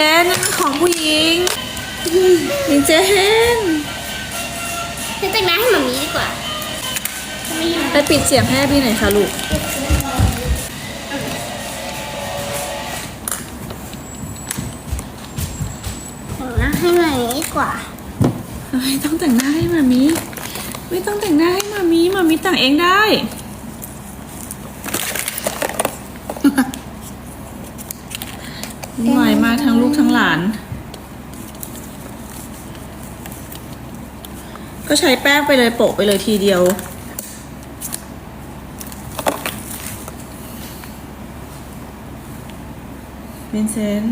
เจนนั่นมันของผู้หญิงนี่เจนฉันแต่งหน้าให้หมามีดีกว่าไม่ให้ไปปิดเสียงให้พี่หน่อยค่ะลูก แต่งหน้าให้หมามีดีกว่าไม่ต้องแต่งหน้าให้มามี ไม่ต้องแต่งหน้าให้มามีมามีแต่งเองได้ หน่อยมากทั้งลูกทั้งหลาน ก็ใช้แป้งไปเลยโปะไปเลยทีเดียววินเซน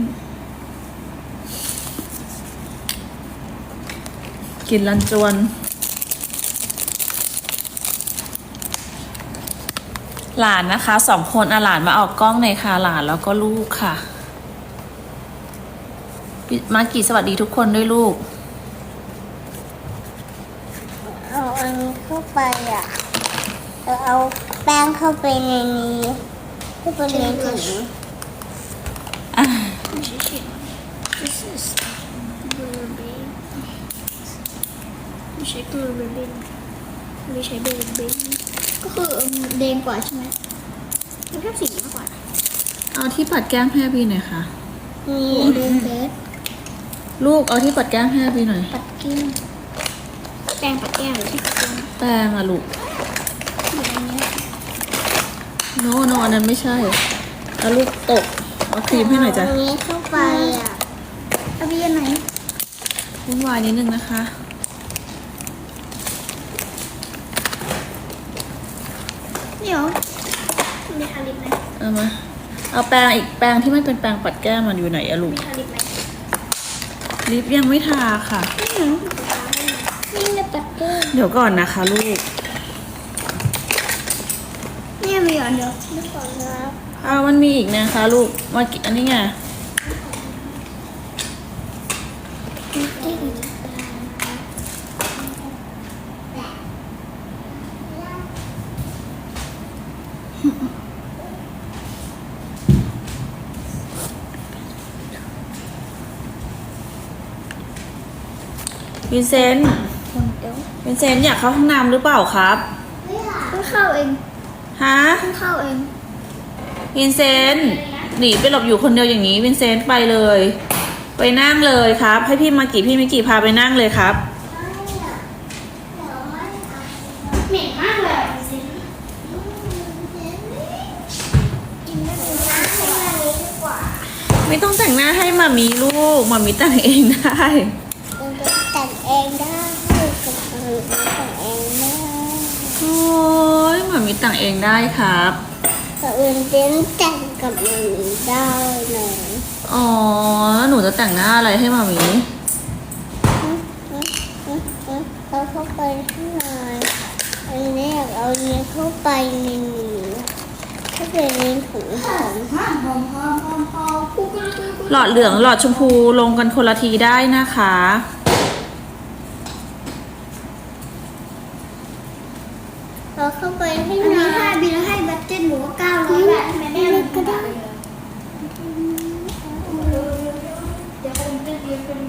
กินลันจวน หลานนะคะสองคนอะหลานมาออกกล้องในอยค่ะหลานแล้วก็ลูกค่ะ มากี่สวัสดีทุกคนด้วยลูก เอาอันนี้เข้าไปอะแล้วเอาแป้งเข้าไปในนี้เข้าไปในถุง This is blue baby ไม่ใช่ blue baby ไม่ใช่ blue baby ก็คือแดงกว่าใช่ไหมมันแค่สีมากกว่า เอาที่ปัดแก้มให้พี่หน่อยค่ะนี่แดงเบส ลูกเอาที่ปัดแก้มให้พี่หน่อย ปัดแก้มแป้งปัดแก้มหรือที่ปัดแก้มแป้งอะลูกอยู่ในนี้โนโนอันนั้นไม่ใช่เอาลูกตกเอาครีมให้หน่อยจ้ะเาอันนี้เข้าไปอะเอาพี่อันไหนวุ่นวายนิดนึงนะคะ เดี๋ยวมีทาลิปไหมเอามา เอาแปรงอีกแปรงที่ไม่เป็นแปรงปัดแก้มมันอยู่ไหนอะลูก มีทาลิปไหม ลิปยังไม่ทาค่ะ นี่เนี่ยปัดแก้มเดี๋ยวก่อนนะคะลูกเนี่ยมีอันเดียวไม่ขอแล้วเอามันมีอีกนะคะลูกมากิอันนี้ไง วินเซนต์คนเดียววินเซนต์อยากเข้าห้องน้ำหรือเปล่าครับเพิ่งเข้าเองฮะเพิ่งเข้าเองวินเซนต์หนีไปหลบอยู่คนเดียวอย่างนี้วินเซนต์ไปเลย ไปนั่งเลยครับ ให้พี่มากี่พี่มิกี่พาไปนั่งเลยครับเหม็นมากเลยกินไม่เป็นน้ำให้อันนี้ดีกว่าไม่ต้องแต่งหน้าให้มามีลูกมามีแต่งเองได้มันจะแต่งเองได้กับมือแต่งเองได้โอ้ยมามีแต่งเองได้ครับกับอื่นเป็นแต่งกับมือได้เลยอ๋อแล้วหนูจะแต่งหน้าอะไรให้มามีเอาเข้าไปข้างในอันนี้อยากเอาเนี้ยเข้าไปในนี้เข้าไปในถุงของหอมหอมหอมหอมหอมหลอดเหลืองหลอดชมพูลงกันคนละทีได้นะคะ เราเข้าไปให้นานห้าบินให้บัตเจ็ตหนูก็เก้าร้อยบาทแม่แม่ก็ได้เดี๋ยวผมจะเรียนเป็น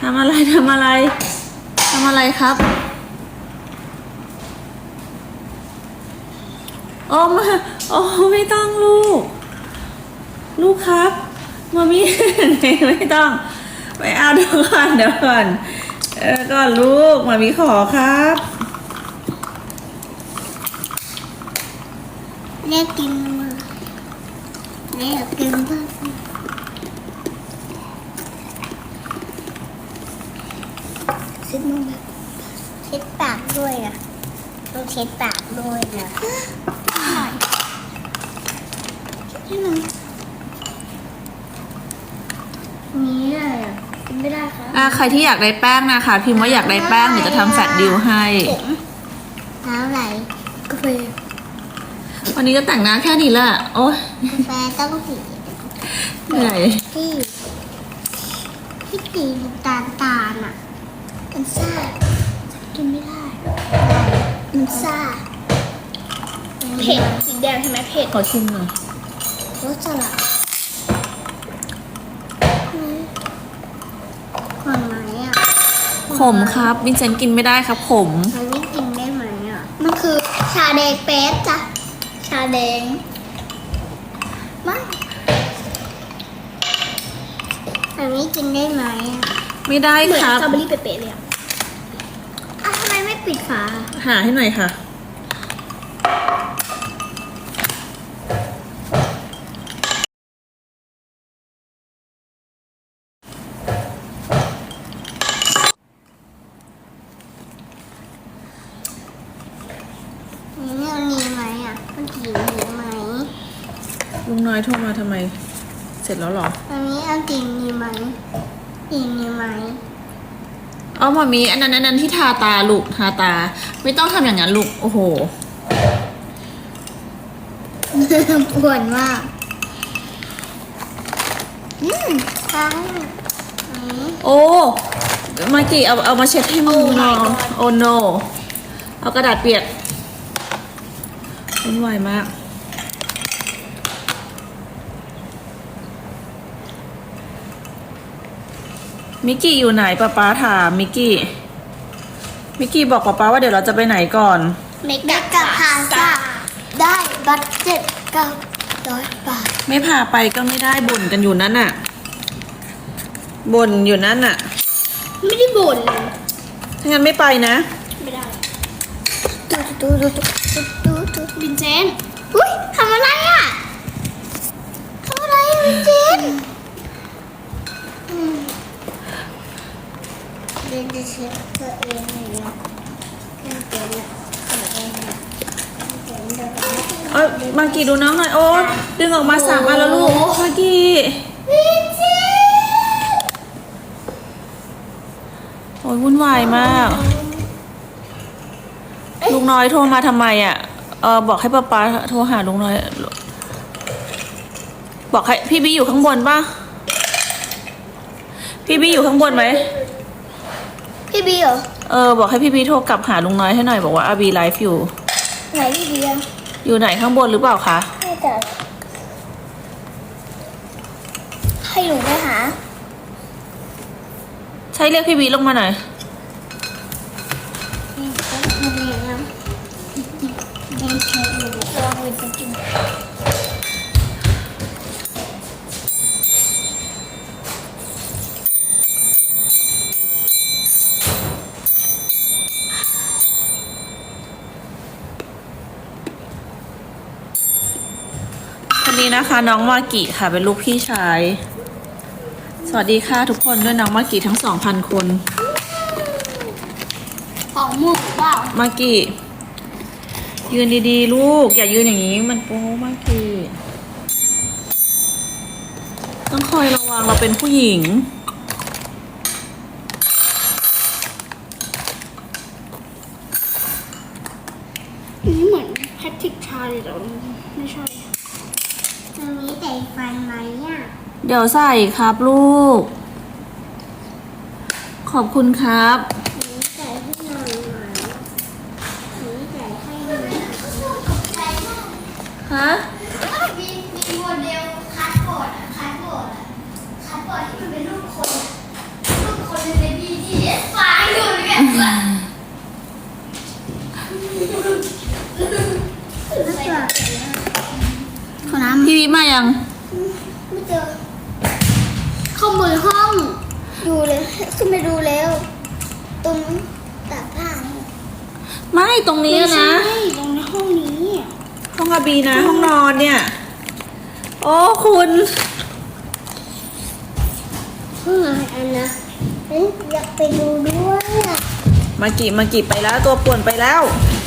ทำอะไรทำอะไรทำอะไรครับ โอ้มาโอ้ไม่ต้องลูก ลูกครับมามีไม่ต้อง ไปเอาเดี๋ยวก่อนเดี๋ยวก่อน เออก่อนลูกมามีขอครับแม่กินมาแม่อยากกินบ้างเช็ดมือเช็ดปากด้วยนะต้องเช็ดปากด้วยนะหน่อยให้หน่อยนี่อะไรอะกิน ไม่ได้ครับอ่าใครที่อยากได้แป้งนะคะ พิมพ์ว่าอยากได้แป้งเดี๋ยวจะทำแฟลชดิวให้น้ำอะไรกาแฟวันนี้จะแต่งหน้าแค่นี้แหละโอ้ยกาแฟต้องสีเหนื่อยที่ที่ตีน้ำตาลตาลอะมันซ่ากินไม่ได้มันซ่าเผ็ดสีแดงใช่ไหมเผ็ดขอชิมหน่อยรสสลัด ขมครับ วินเซนต์กินไม่ได้ครับขม มันไม่กินได้ไหมอะ มันคือชาแดงเป๊ะจ้ะ ชาแดงไม่มันไม่กินได้ไหมอะไม่ได้เหมือนคสรับตรอเบอรี่เป๊ะๆเลยอะอะทำไมไม่ปิดฝา หาให้หน่อยค่ะ นี่เอานี้ไหมอะมันกินนี้ไหมลุงน้อยโทรมาทำไม เสร็จแล้วเหรอ อันนี้เอากินนี้ไหมกินนี้ไหมเอาหมามีอันนั้นอันนั้นที่ทาตาลูกทาตา ไม่ต้องทำอย่างนั้นลูก โอ้โห ปวดมากอืมทั้งนี้โอ้มากี่เอาเอามาเช็ดให้มือหน่อยโอ้ no เอากระดาษเปียก วุ่นวายมาก มิกกี้อยู่ไหนป้าป๊าถามมิกกี้ มิกกี้บอกป้าป๊าว่าเดี๋ยวเราจะไปไหนก่อน เมกะกับพาซาได้บัตเจ็ดกับร้อยบาท ไม่พาไปก็ไม่ได้บ่นกันอยู่นั่นน่ะ บ่นอยู่นั่นน่ะ ไม่ได้บ่นถ้างั้นไม่ไปนะ ไม่ได้ตูตูตูตูตูตูตู วินเซนต์อุ้ยทำอะไรอะทำอะไรอะวินเซนต์อืมเรียนจะเช็คตัวเองหน่อยนะแค่เกณฑ์อะตัวเองอะเกณฑ์เดี๋ยวนะเอ้ยมากี่ดูน้องหน่อยโอ้ดึงออกมาสามอันแล้วลูกมากี่วินเซนต์โอ้ยวุ่นวายมากลุงน้อยโทรมาทำไมอะ เออบอกให้ป้าป๊าโทรหาลุงน้อย บอกให้พี่บี้อยู่ข้างบนป่ะพี่บี้อยู่ข้างบนไหม พี่บีเหรอ เออบอกให้พี่บี้โทรกลับหาลุงน้อยให้หน่อยบอกว่าอาบีไลฟ์อยู่ ไหนพี่บีอะอยู่ไหนข้างบนหรือเปล่าคะ ไม่จัดให้หนูไปหา ใช่เรียกพี่บี้ลงมาหน่อย คนนี้นะคะน้องมากิค่ะเป็นลูกพี่ชาย สวัสดีค่ะทุกคนด้วยน้องมากิทั้งสองพันคน ของมุกเปล่า มากิ ยืนดีๆ ลูก อย่ายืนอย่างนี้ มันโป๊มากิต้องคอยระวังเราเป็นผู้หญิงอันนี้เหมือนแพทริกชาเลยแต่ว่าไม่ใช่ตรงนี้แต่ฟันไหมอะ เดี๋ยวใส่ครับลูก ขอบคุณครับ หนูใส่ให้หน่อยไหมหนูใส่ให้หน่อย ฮะมีมีโมเดลคัดบอร์ดอะคัดบอร์ดอะคัดบอร์ดที่มันเป็นรูปคนอะรูปคนเป็น BTS ฟ้าอยู่เนี่ยขอน้ำพี่วิมายัง ไม่เจอข้างบนห้อง ดูเลยขึ้นไปดูแล้ว ตรงตากผ้านี่ไม่ตรงนี้อะนะ ไม่ใช่ตรงในห้องนี้ ห้องอาบีนะ ห้องนอนเนี่ย โอ้คุณ ห้องไหนอันนะเฮ้ยอยากไปดูด้วยอะ มากิมากิไปแล้วตัวป่วนไปแล้วไ